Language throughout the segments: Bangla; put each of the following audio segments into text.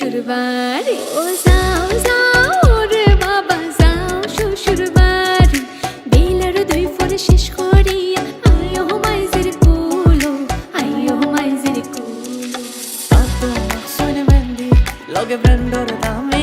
শ্বশুর বাড়ি ও যাও যাও রে বাবা যাও শ্বশুর বাড়ি বেলার দুই ফোর শেষ করিয়া আয়ো মাইজের কুলো আয়ো মাইজের কুলো। mendi, lo che prendo da me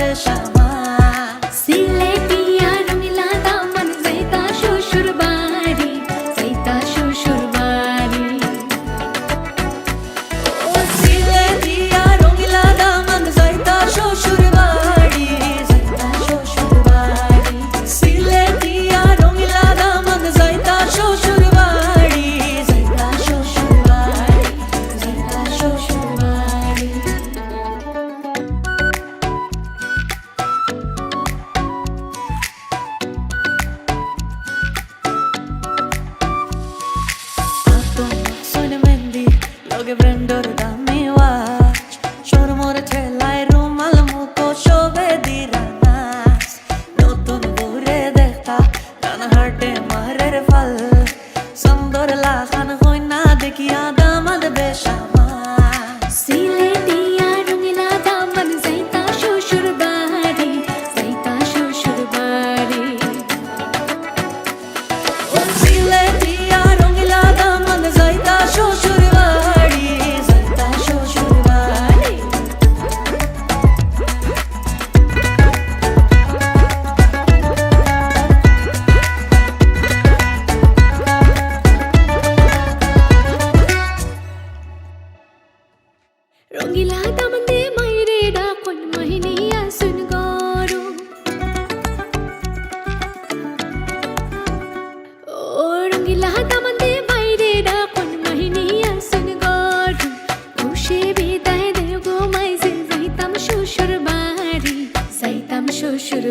的沙。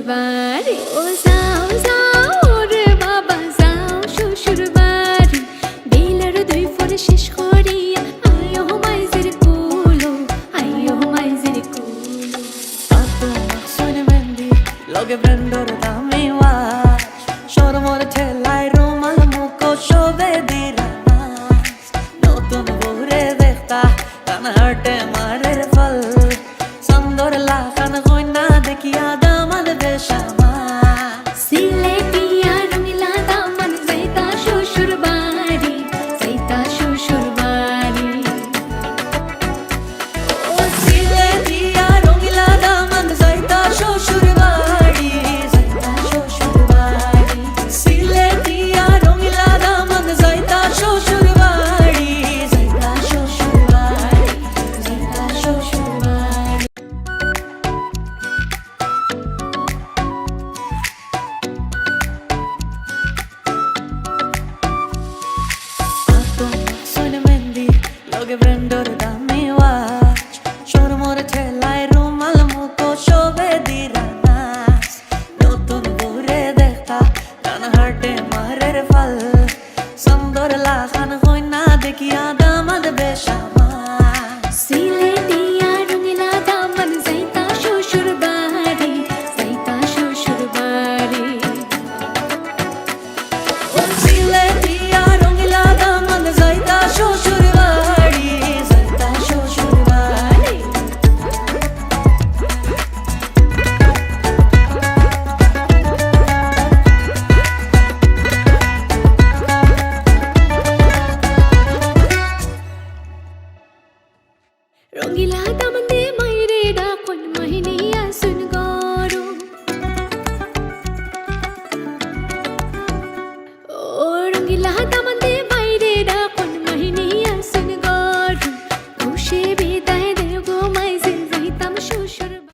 বাড়ি। ও যাও যাও রে বাবা যাও শ্বশুর বাড়ি। বেলার দুই ফোর শেষ করিয়া আয়ো মাইজের কুলো আয়ো মাইজের কুলো। mendi, lo che prendo da me watch Sormore ঠেলায় রুমাল মুখ শোভে দিরানাস নতুন বউরে দেখতা কান মারের ফল। সুন্দর লাখান